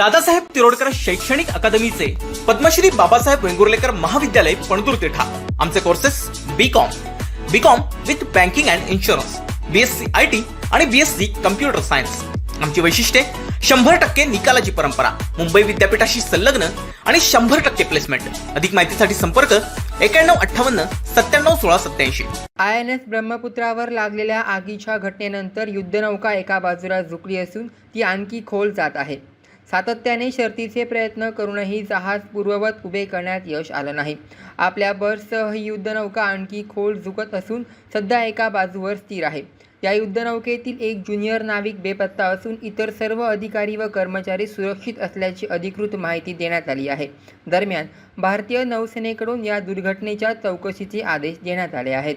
दादासाहेब तिरोडकर शैक्षणिक अकादमीचे पद्मश्री बाबासाहेब वेंगुर्लेकर महाविद्यालय पणदूर तिठा आमचे courses B com B com with banking and insurance BSc I T आणि बीएससी कम्प्युटर सायन्स आमची वैशिष्ट्ये शंभर टक्के निकालाची परंपरा मुंबई विद्यापीठाशी संलग्न आणि शंभर टक्के प्लेसमेंट अधिक माहितीसाठी संपर्क एक्याण्णव अठ्ठावन्न सत्त्याण्णव सोळा सत्याऐंशी आय एन एस ब्रह्मपुत्रावर लागलेल्या आगीच्या घटनेनंतर युद्धनौका एका बाजूला झुकली असून ती आणखी खोल जात आहे. सातत्याने शर्तीचे प्रयत्न करूनही जहाज पूर्ववत उभे करण्यात यश आलं नाही. आपल्या बर्ससह ही युद्धनौका आणखी खोल झुकत असून सध्या एका बाजूवर स्थिर आहे. या युद्धनौकेतील एक ज्युनियर नाविक बेपत्ता असून इतर सर्व अधिकारी व कर्मचारी सुरक्षित असल्याची अधिकृत माहिती देण्यात आली आहे. दरम्यान भारतीय नौसेनेकडून या दुर्घटनेच्या चौकशीचे आदेश देण्यात आले आहेत.